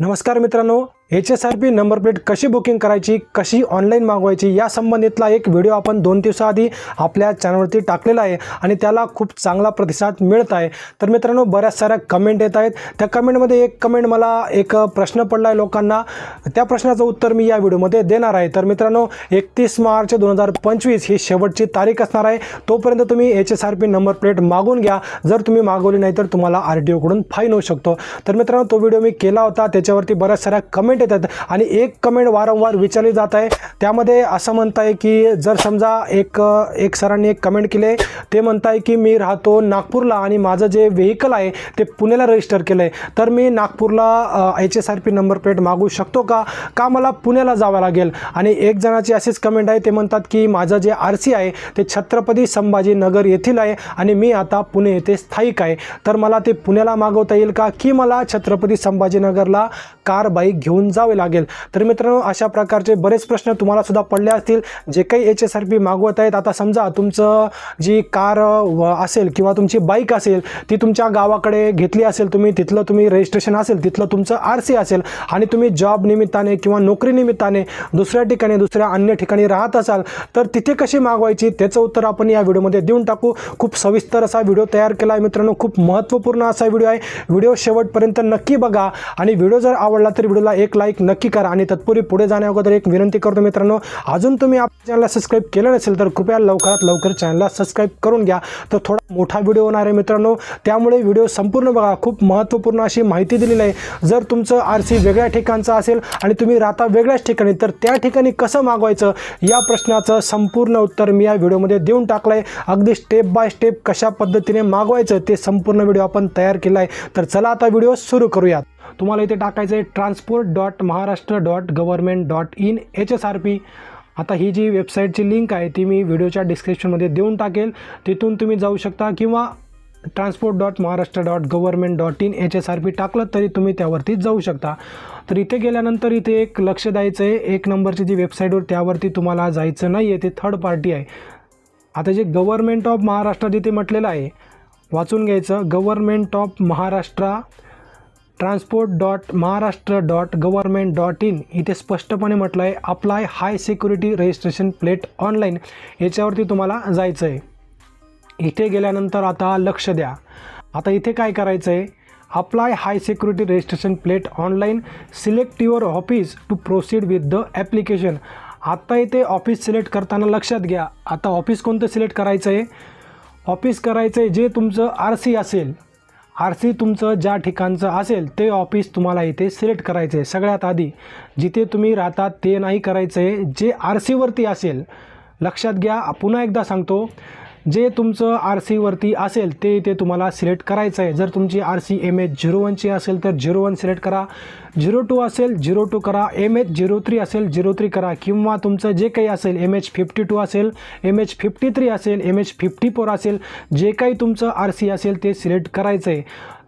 नमस्कार मित्रांनो H S R P number plate कशी बुकिंग करायची कशी ऑनलाईन मागवायची या संबंधितला एक व्हिडिओ आपण दोन दिवसाआधी आपल्या चॅनलवरती टाकलेला आहे आणि त्याला खूप चांगला प्रतिसाद मिळत आहे. तर मित्रांनो बऱ्याच साऱ्या कमेंट येत आहेत. त्या कमेंटमध्ये एक कमेंट मला एक प्रश्न पडला आहे लोकांना. त्या प्रश्नाचं उत्तर मी या व्हिडिओमध्ये देणार आहे. तर मित्रांनो एकतीस मार्च दोन हजार पंचवीस ही शेवटची तारीख असणार आहे. तोपर्यंत तुम्ही H S R P number plate मागून घ्या. जर तुम्ही मागवली नाही तर तुम्हाला आर टी ओकडून फाईन होऊ शकतो. तर मित्रांनो तो व्हिडिओ मी केला होता. त्याच्यावरती बऱ्याच साऱ्या कमेंट येतात. आणि एक कमेंट वारंवार विचारली जात आहे. त्यामध्ये असं म्हणताय की जर समजा एक एक सरांनी एक कमेंट केले ते म्हणताय की मी राहतो नागपूरला आणि माझं जे व्हेकल आहे ते पुण्याला रजिस्टर केलं आहे तर मी नागपूरला H S R P number plate मागू शकतो का? का मला पुण्याला जावं लागेल? आणि एक जणाची अशीच कमेंट आहे. ते म्हणतात की माझं जे आर सी आहे ते छत्रपती संभाजीनगर येथील आहे आणि मी आता पुणे येथे स्थायिक आहे. तर मला ते पुण्याला मागवता येईल का? की मला छत्रपती संभाजीनगरला कार बाईक घेऊन जावे लागेल. तर मित्रांनो अशा प्रकारचे बरेच प्रश्न तुम्हाला सुद्धा पडले असतील जे काही एच एस आर पी मागवत आहेत. आता समजा तुमचं जी कार व असेल किंवा तुमची बाईक असेल ती तुमच्या गावाकडे घेतली असेल तुम्ही तिथलं तुम्ही रजिस्ट्रेशन असेल तिथलं तुमचं आर सी असेल आणि तुम्ही जॉब निमित्ताने किंवा नोकरी निमित्ताने दुसऱ्या ठिकाणी दुसऱ्या अन्य ठिकाणी राहत असाल तर तिथे कशी मागवायची? त्याचं उत्तर आपण या व्हिडिओमध्ये देऊन टाकू. खूप सविस्तर असा व्हिडिओ तयार केला आहे मित्रांनो. खूप महत्त्वपूर्ण असा व्हिडिओ आहे. व्हिडिओ शेवटपर्यंत नक्की बघा. आणि व्हिडिओ जर आवडला तर व्हिडिओला एक लाईक नक्की करा आणि तत्पूर्वी पुढे जाण्याअगोदर एक विनंती करतो मित्रांनो अजून तुम्ही आपल्या चॅनलला सबस्क्राईब केलं नसेल तर कृपया लवकरात लवकर चॅनलला सबस्क्राईब करून घ्या. तर थोडा मोठा व्हिडिओ होणार आहे मित्रांनो त्यामुळे व्हिडिओ संपूर्ण बघा. खूप महत्त्वपूर्ण अशी माहिती दिलेली आहे. जर तुमचं आर सी वेगळ्या ठिकाणचं असेल आणि तुम्ही राहता वेगळ्याच ठिकाणी तर त्या ठिकाणी कसं मागवायचं? या प्रश्नाचं संपूर्ण उत्तर मी या व्हिडिओमध्ये देऊन टाकलं आहे अगदी स्टेप बाय स्टेप कशा पद्धतीने मागवायचं ते संपूर्ण व्हिडिओ आपण तयार केला आहे तर चला आता व्हिडिओ सुरू करूयात. तुम्हाला इथे टाकायचं आहे transport dot Maharashtra dot government dot in H S R P आता ही जी वेबसाईटची लिंक आहे ती मी व्हिडिओच्या डिस्क्रिप्शनमध्ये देऊन टाकेल. तिथून तुम्ही जाऊ शकता किंवा transport dot Maharashtra dot government dot in H S R P टाकलं तरी तुम्ही त्यावरती जाऊ शकता. तर इथे गेल्यानंतर इथे एक लक्ष द्यायचं आहे. एक नंबरची जी वेबसाईटवर त्यावरती तुम्हाला जायचं नाही आहे ते थर्ड पार्टी आहे. आता जे गव्हर्मेंट ऑफ महाराष्ट्र जिथे म्हटलेलं आहे वाचून घ्यायचं. Government of Maharashtra transport dot Maharashtra dot government dot in इथे स्पष्टपणे म्हटलं आहे apply high security registration plate online याच्यावरती तुम्हाला जायचं आहे इथे गेल्यानंतर आता लक्ष द्या. आता इथे काय करायचं आहे apply high security registration plate online select your office to proceed with the application आत्ता इथे ऑफिस सिलेक्ट करताना लक्षात घ्या. आता ऑफिस कोणतं सिलेक्ट करायचं आहे ऑफिस करायचं आहे जे तुमचं आर सी असेल. आर सी तुमचं ज्या ठिकाणचं असेल ते ऑफिस तुम्हाला इथे सिलेक्ट करायचं आहे सगळ्यात आधी जिथे तुम्ही राहतात ते नाही करायचं आहे जे आर सीवरती असेल लक्षात घ्या. पुन्हा एकदा सांगतो जे तुमचं आर सीवरती असेल ते इथे तुम्हाला सिलेक्ट करायचं आहे जर तुमची R C M H zero वनची असेल तर झिरो वन सिलेक्ट करा. झिरो टू असेल झिरो टू करा. एम एच झिरो थ्री असेल झिरो थ्री करा. किंवा तुमचं जे काही असेल एम एच फिफ्टी टू असेल एम एच फिफ्टी थ्री असेल एम एच फिफ्टी फोर असेल जे काही तुमचं आर सी असेल ते सिलेक्ट करायचं आहे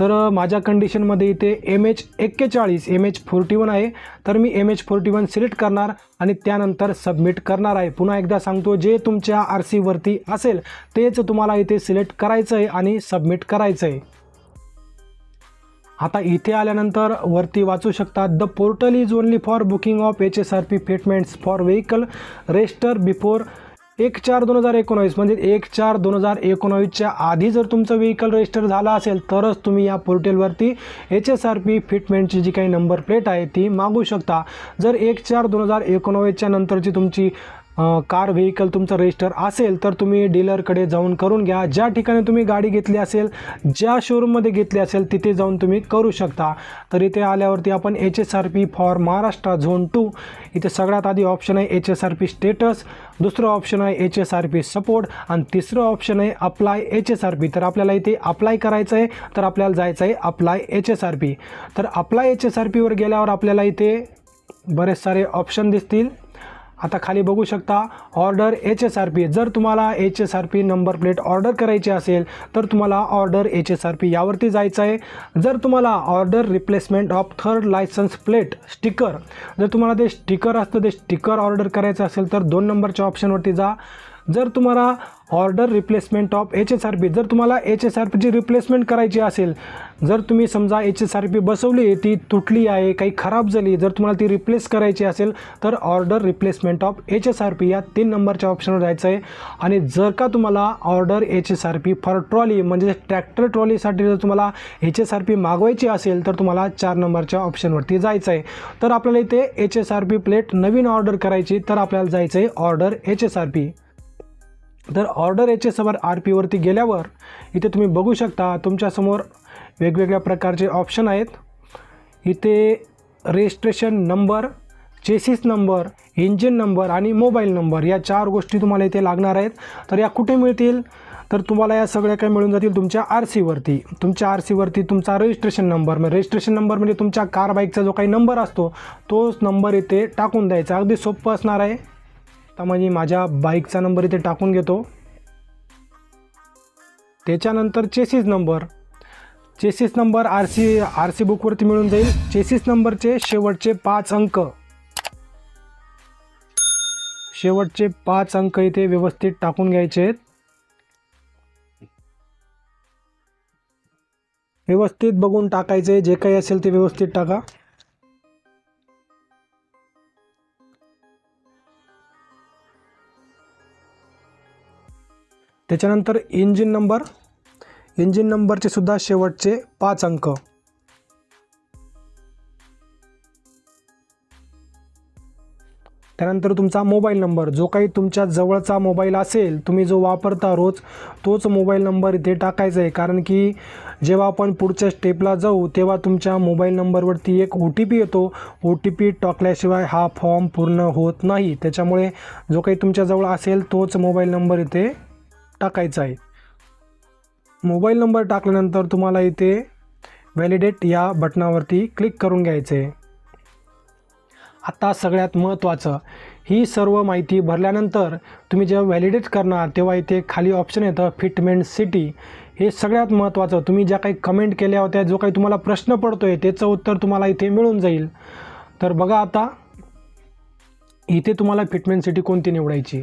तर माझ्या कंडिशनमध्ये इथे एम एच एक्केचाळीस एम एच फोर्टी वन आहे. तर मी M H forty one select करणार आणि त्यानंतर सबमिट करणार आहे. पुन्हा एकदा सांगतो जे तुमच्या आर सीवरती असेल तेच तुम्हाला इथे सिलेक्ट करायचं आहे आणि सबमिट करायचं आहे आता इथे आल्यानंतर वरती वाचू शकता the portal is only for booking of H S R P fitments for vehicle register before एक चार दोन हजार एकोणावीस म्हणजे एक चार दोन हजार एकोणावीसच्या आधी जर तुमचं व्हेकल रजिस्टर झालं असेल तरच तुम्ही या पोर्टलवरती एच एस आर पी फिटमेंटची जी काही नंबर प्लेट आहे ती मागू शकता. जर एक चार दोन हजार एकोणावीसच्या नंतरची तुमची कार व्हेकल तुमचं रजिस्टर असेल तर तुम्ही डीलरकडे जाऊन करून घ्या. ज्या ठिकाणी तुम्ही गाडी घेतली असेल ज्या शोरूममध्ये घेतली असेल तिथे जाऊन तुम्ही करू शकता. तर इथे आल्यावरती आपण H S R P for Maharashtra zone two इथे सगळ्यात आधी ऑप्शन आहे H S R P status दुसरं ऑप्शन आहे H S R P support आणि तिसरं ऑप्शन आहे apply H S R P तर आपल्याला इथे अप्लाय करायचं आहे तर आपल्याला जायचं आहे apply H S R P तर अप्लाय एच एस आर पीवर गेल्यावर आपल्याला इथे बरेच सारे ऑप्शन दिसतील. आता खाली बघू शकता order H S R P जर तुम्हाला H S R P number plate order करायची असेल तर तुम्हाला order H S R P यावरती जायचं आहे जर तुम्हाला order replacement of third licence plate sticker जर तुम्हाला ते स्टिकर असतं ते स्टिकर ऑर्डर करायचं असेल तर दोन नंबरच्या ऑप्शनवरती जा. जर तुम्हाला order replacement of H S R P जर तुम्हाला एच एस आर पीची रिप्लेसमेंट करायची असेल जर तुम्ही समजा एच एस आर पी बसवली ती तुटली आहे काही खराब झाली जर तुम्हाला ती रिप्लेस करायची असेल तर order replacement of H S R P या तीन नंबरच्या ऑप्शनवर जायचं आहे. आणि जर का तुम्हाला order H S R P for trolley म्हणजे ट्रॅक्टर ट्रॉलीसाठी जर तुम्हाला एच एस आर पी मागवायची असेल तर तुम्हाला चार नंबरच्या ऑप्शनवरती जायचं आहे. तर आपल्याला इथे H S R P plate नवीन ऑर्डर करायची तर आपल्याला जायचं आहे order H S R P तर order H S R R पीवरती गेल्यावर इथे तुम्ही बघू शकता तुमच्यासमोर वेगवेगळ्या प्रकारचे ऑप्शन आहेत. इथे registration number chassis number engine number आणि मोबाईल नंबर या चार गोष्टी तुम्हाला इथे लागणार आहेत. तर या कुठे मिळतील? तर तुम्हाला या सगळ्या काय मिळून जातील तुमच्या आर सीवरती तुमच्या आर सीवरती तुमचा रजिस्ट्रेशन नंबर म्हणजे रजिस्ट्रेशन नंबर म्हणजे तुमच्या कार बाईकचा जो काही नंबर असतो तोच नंबर इथे टाकून द्यायचा. अगदी सोपं असणार आहे. आता मी माझ्या बाईकचा नंबर इथे टाकून घेतो. त्याच्यानंतर chassis number. Chassis number R C R C बुकवरती मिळून जाईल. चेसिस नंबरचे शेवटचे पाच अंक. शेवटचे पाच अंक इथे व्यवस्थित टाकून घ्यायचे आहेत. व्यवस्थित बघून टाकायचे. जे काही असेल ते व्यवस्थित टाका. त्याच्यानंतर इंजिन नंबर इंजिन नंबरचे सुद्धा शेवटचे पाच अंक. त्यानंतर तुमचा मोबाईल नंबर जो काही तुमच्या जवळचा मोबाईल असेल तुम्ही जो वापरता रोज तोच मोबाईल नंबर इथे टाकायचा आहे. कारण की जेव्हा आपण पुढच्या स्टेपला जाऊ तेव्हा तुमच्या मोबाईल नंबरवरती एक ओ टी पी येतो. ओ टी पी टाकल्याशिवाय हा फॉर्म पूर्ण होत नाही. त्याच्यामुळे जो काही तुमच्याजवळ असेल तोच मोबाईल नंबर इथे टाकायचा आहे. मोबाईल नंबर टाकल्यानंतर तुम्हाला इथे व्हॅलिडेट या बटनावरती क्लिक करून घ्यायचे आहे आता सगळ्यात महत्त्वाचं ही सर्व माहिती भरल्यानंतर तुम्ही जेव्हा व्हॅलिडेट करणार तेव्हा इथे खाली ऑप्शन येतं फिटमेंट सिटी हे सगळ्यात महत्त्वाचं तुम्ही ज्या काही कमेंट केल्या होत्या जो काही तुम्हाला प्रश्न पडतो आहे त्याचं उत्तर तुम्हाला इथे मिळून जाईल. तर बघा आता इथे तुम्हाला फिटमेंट सिटी कोणती निवडायची?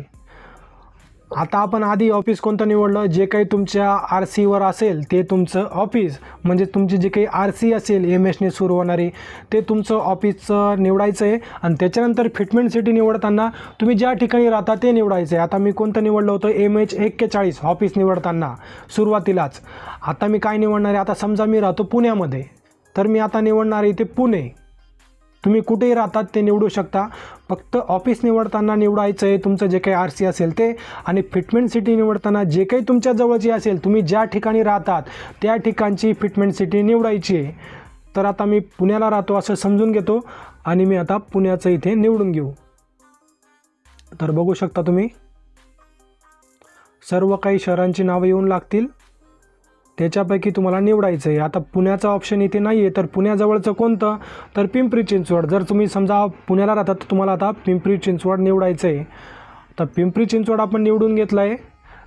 आता आपण आधी ऑफिस कोणतं निवडलं? जे काही तुमच्या आर सीवर असेल ते तुमचं ऑफिस म्हणजे तुमची जे काही आर सी असेल एम एसने सुरू होणारी ते तुमचं ऑफिसचं निवडायचं आहे. आणि त्याच्यानंतर फिटमेंट सिटी निवडताना तुम्ही ज्या ठिकाणी राहता ते निवडायचं आहे. आता मी कोणतं निवडलं होतं? एम एच एक्केचाळीस ऑफिस निवडताना. सुरुवातीलाच. आता मी काय निवडणार आहे? आता समजा मी राहतो पुण्यामध्ये. तर मी आता निवडणार आहे इथे पुणे. तुम्ही कुठेही राहतात ते निवडू शकता. फक्त ऑफिस निवडताना निवडायचं आहे तुमचं जे काही आर सी असेल ते. आणि फिटमेंट सिटी निवडताना जे काही तुमच्या जवळची असेल तुम्ही ज्या ठिकाणी राहतात त्या ठिकाणची फिटमेंट सिटी निवडायची आहे. तर आता मी पुण्याला राहतो असं समजून घेतो. आणि मी आता पुण्याचं इथे निवडून घेऊ. तर बघू शकता तुम्ही. सर्व काही शहरांची नावं येऊन लागतील. त्याच्यापैकी तुम्हाला निवडायचं आहे. आता पुण्याचा ऑप्शन इथे नाही आहे तर पुण्याजवळचं कोणतं? तर पिंपरी चिंचवड. जर तुम्ही समजा पुण्याला राहतात तर तुम्हाला आता पिंपरी चिंचवड निवडायचं आहे. तर पिंपरी चिंचवड आपण निवडून घेतलं आहे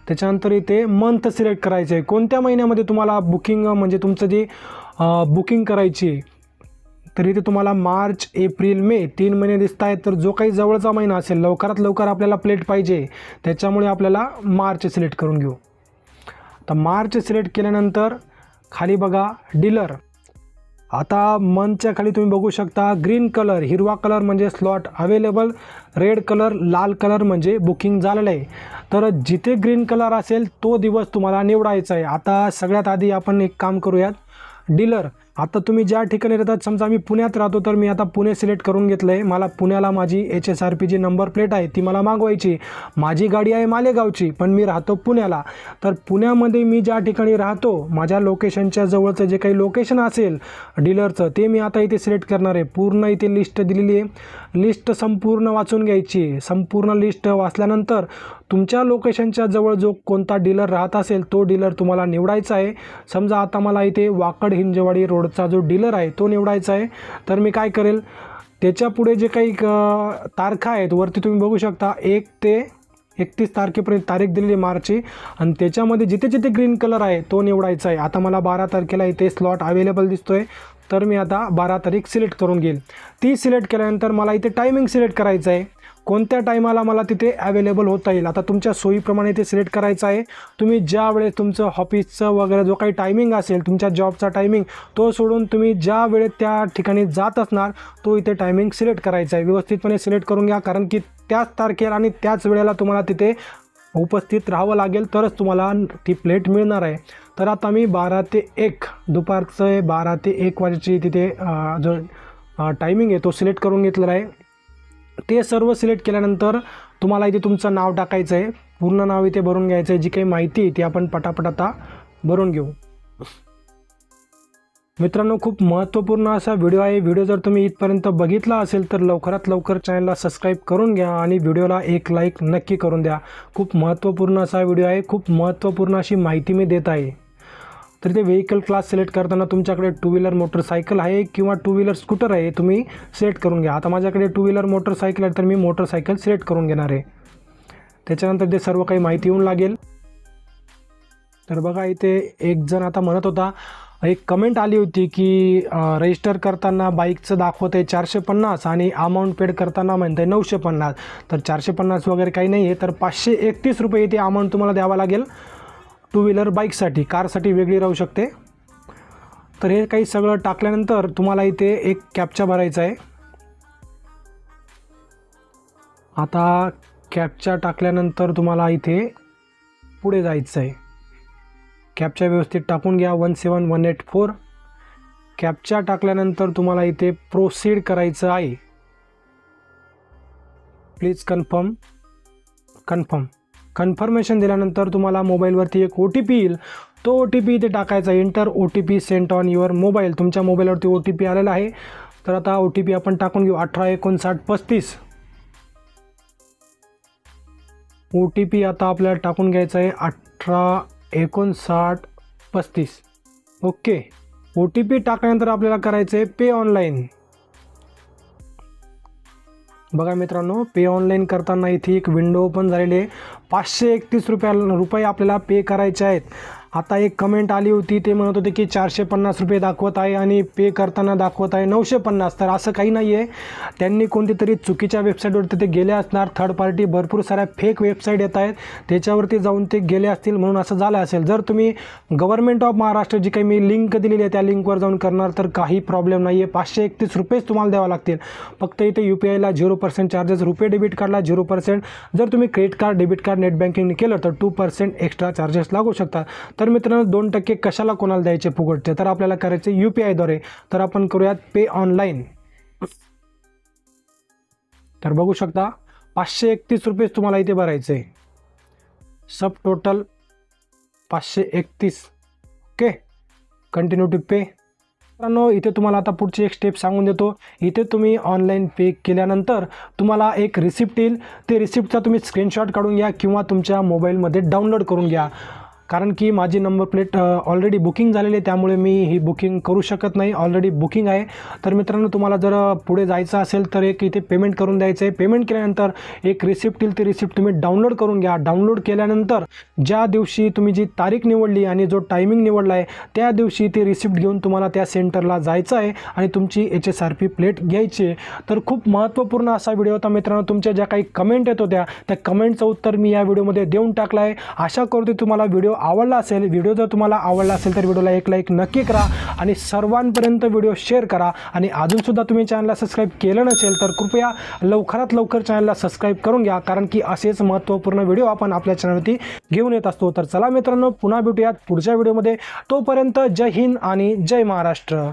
त्याच्यानंतर इथे मंथ सिलेक्ट करायचं आहे. कोणत्या महिन्यामध्ये तुम्हाला बुकिंग म्हणजे तुमचं जे बुकिंग करायची आहे तर इथे तुम्हाला मार्च एप्रिल मे तीन महिने दिसत आहेत. तर जो काही जवळचा महिना असेल लवकरात लवकर आपल्याला प्लेट पाहिजे. त्याच्यामुळे आपल्याला मार्च सिलेक्ट करून घेऊ. तर मार्च सिलेक्ट केल्यानंतर खाली बघा डीलर. आता मंथच्या खाली तुम्ही बघू शकता ग्रीन कलर हिरवा कलर म्हणजे स्लॉट अवेलेबल रेड कलर लाल कलर म्हणजे बुकिंग झालेलं आहे. तर जिथे ग्रीन कलर असेल तो दिवस तुम्हाला निवडायचा आहे. आता सगळ्यात आधी आपण एक काम करूयात. डीलर आता तुम्ही ज्या ठिकाणी राहतात समजा मी पुण्यात राहतो तर मी आता पुणे सिलेक्ट करून घेतलं आहे मला पुण्याला माझी एच एस आर पी जी नंबर प्लेट आहे ती मला मागवायची. माझी गाडी आहे मालेगावची पण मी राहतो पुण्याला. तर पुण्यामध्ये मी ज्या ठिकाणी राहतो माझ्या लोकेशनच्या जवळचं जे काही लोकेशन असेल डीलरचं ते मी आता इथे सिलेक्ट करणार आहे. पूर्ण इथे लिस्ट दिलेली आहे. लिस्ट संपूर्ण वाचून घ्यायची. संपूर्ण लिस्ट वाचल्यानंतर तुमच्या लोकेशनच्या जवळ जो कोणता डीलर राहत असेल तो डीलर तुम्हाला निवडायचा आहे. समजा आता मला इथे वाकड हिंजवाडी रोडचा जो डीलर आहे तो निवडायचा आहे. तर मी काय करेल त्याच्यापुढे जे काही तारखा आहेत वरती तुम्ही बघू शकता एक ते एकतीस तारखेपर्यंत तारीख दिलेली मार्चची. आणि त्याच्यामध्ये जिथे जिथे ग्रीन कलर आहे तो निवडायचा आहे. आता मला बारा तारखेला इथे स्लॉट अवेलेबल दिसतो आहे तर मी आता बारा तारीख सिलेक्ट करून घेईल. ती सिलेक्ट केल्यानंतर मला इथे टायमिंग सिलेक्ट करायचं आहे. कोणत्या टायमाला मला तिथे अवेलेबल होता येईल? आता तुमच्या सोयीप्रमाणे ते सिलेक्ट करायचं आहे. तुम्ही ज्या वेळेस तुमचं ऑफिसचं वगैरे जो काही टायमिंग असेल तुमच्या जॉबचा टायमिंग तो सोडून तुम्ही ज्या वेळेत त्या ठिकाणी जात असणार तो इथे टायमिंग सिलेक्ट करायचा आहे. व्यवस्थितपणे सिलेक्ट करून घ्या कारण की त्याच तारखेला आणि त्याच वेळेला तुम्हाला तिथे उपस्थित राहावं लागेल तरच तुम्हाला ती प्लेट मिळणार आहे. तर आता मी बारा ते एक दुपारचं बारा ते एक वाजेची तिथे जो टायमिंग आहे तो सिलेक्ट करून घेतलेला आहे. ते सर्व सिलेक्ट केल्यानंतर तुम्हाला इथे तुमचं नाव टाकायचं आहे पूर्ण नाव इथे भरून घ्यायचं आहे जी काही माहिती आहे ती आपण पटापट आता भरून घेऊ. मित्रांनो खूप महत्त्वपूर्ण असा व्हिडिओ आहे. व्हिडिओ जर तुम्ही इथपर्यंत बघितला असेल तर लवकरात लवकर चॅनलला सबस्क्राईब करून घ्या आणि व्हिडिओला एक लाईक नक्की करून द्या. खूप महत्त्वपूर्ण असा व्हिडिओ आहे. खूप महत्त्वपूर्ण अशी माहिती मी देत आहे. तर ते व्हेकल क्लास सिलेक्ट करताना तुमच्याकडे टू व्हीलर मोटरसायकल आहे किंवा टू व्हीलर स्कूटर आहे तुम्ही सिलेक्ट करून घ्या. आता माझ्याकडे टू व्हीलर मोटरसायकल आहे तर मी मोटरसायकल सिलेक्ट करून घेणार आहे. त्याच्यानंतर ते सर्व काही माहिती येऊन लागेल. तर बघा इथे एक जण आता म्हणत होता एक कमेंट आली होती की रजिस्टर करताना बाईकचं दाखवत आहे चारशे पन्नास आणि अमाऊंट पेड करताना म्हणत आहे नऊशे पन्नास. तर चारशे पन्नास वगैरे काही नाही आहे तर पाचशे एकतीस रुपये इथे अमाऊंट तुम्हाला द्यावा लागेल. टू व्हीलर बाईकसाठी कारसाठी वेगळी राहू शकते. तर हे काही सगळं टाकल्यानंतर तुम्हाला इथे एक कॅपचा भरायचा आहे. आता कॅपचा टाकल्यानंतर तुम्हाला इथे पुढे जायचं आहे. कॅपच्या व्यवस्थित टाकून घ्या one seven one eight four. Captcha टाकल्यानंतर तुम्हाला इथे प्रोसीड करायचं आहे. प्लीज कन्फर्म कन्फर्म कन्फर्मेशन दिल्यानंतर तुम्हाला मोबाईलवरती एक ओ टी पी येईल. तो ओ टी पी इथे टाकायचा enter O T P sent on your mobile तुमच्या मोबाईलवरती ओ टी पी आलेला आहे. तर आता ओ टी पी आपण टाकून घेऊ. अठरा एकोणसाठ पस्तीस. ओ टी पी आता आपल्याला टाकून घ्यायचा आहे. अठरा एकोणसाठ पस्तीस. ओके. ओ टी पी टाकल्यानंतर आपल्याला करायचं आहे. पे ऑनलाईन बघा मित्रांनो पे ऑनलाईन करताना इथे एक विंडो ओपन झालेली आहे. पाचशे एकतीस रुपया रुपये आपल्याला पे करायचे आहेत. आता एक कमेंट आली होती ते म्हणत होते की चारशे पन्नास रुपये दाखवत आहे आणि पे करताना दाखवत आहे नऊशे पन्नास. तर असं काही नाही आहे त्यांनी कोणती तरी चुकीच्या वेबसाईटवरती ते गेले असणार. थर्ड पार्टी भरपूर साऱ्या फेक वेबसाईट येत आहेत. त्याच्यावरती जाऊन ते गेले असतील म्हणून असं झालं असेल. जर तुम्ही गव्हर्नमेंट ऑफ महाराष्ट्र जी काही मी लिंक दिलेली आहे त्या लिंकवर जाऊन करणार तर काही प्रॉब्लेम नाही आहे पाचशे एकतीस रुपयेच तुम्हाला द्यावं लागतील. फक्त इथे यू पी आयला झिरो पर्सेंट चार्जेस रुपये डेबिट कार्डला झिरो पर्सेंट जर तुम्ही credit card debit card net बँकिंगने केलं तर टू पर्सेंट एक्स्ट्रा चार्जेस लागू शकतात. तर मित्रांनो दोन टक्के कशाला कोणाला द्यायचे फुकटचे तर आपल्याला करायचे यू पी आयद्वारे तर आपण करूयात पे ऑनलाईन तर बघू शकता पाचशे एकतीस रुपयेच तुम्हाला इथे भरायचे. सब टोटल पाचशे एकतीस. ओके कंटिन्यू टू पे मित्रांनो इथे तुम्हाला आता पुढची एक स्टेप सांगून देतो. इथे तुम्ही ऑनलाईन पे केल्यानंतर तुम्हाला एक रिसिप्ट येईल. ते रिसिप्टचा तुम्ही स्क्रीनशॉट काढून घ्या किंवा तुमच्या मोबाईलमध्ये डाउनलोड करून घ्या. कारण की माझी नंबर प्लेट ऑलरेडी बुकिंग झालेली आहे त्यामुळे मी ही बुकिंग करू शकत नाही. ऑलरेडी बुकिंग आहे. तर मित्रांनो तुम्हाला जर पुढे जायचं असेल तर एक इथे पेमेंट करून द्यायचं आहे. पेमेंट केल्यानंतर एक रिसिप्ट येईल ती रिसिप्ट तुम्ही डाउनलोड करून घ्या. डाउनलोड केल्यानंतर ज्या दिवशी तुम्ही जी तारीख निवडली आणि जो टायमिंग निवडला आहे त्या दिवशी ती रिसिप्ट घेऊन तुम्हाला त्या सेंटरला जायचं आहे आणि तुमची H S R P plate घ्यायची आहे. तर खूप महत्त्वपूर्ण असा व्हिडिओ होता मित्रांनो. तुमच्या ज्या काही कमेंट येत होत्या त्या कमेंटचं उत्तर मी या व्हिडिओमध्ये देऊन टाकलं आहे. आशा करतो तुम्हाला व्हिडिओ आवडला असेल व्हिडिओ जर तुम्हाला आवडला असेल तर व्हिडिओला एक लाईक नक्की करा आणि सर्वांपर्यंत व्हिडिओ शेअर करा. आणि अजूनसुद्धा तुम्ही चॅनलला सबस्क्राईब केलं नसेल तर कृपया लवकरात लवकर चॅनलला सबस्क्राईब करून घ्या. कारण की असेच महत्त्वपूर्ण व्हिडिओ आपण आपल्या चॅनलवरती घेऊन येत असतो. तर चला मित्रांनो पुन्हा भेटूयात पुढच्या व्हिडिओमध्ये तोपर्यंत जय हिंद आणि जय महाराष्ट्र.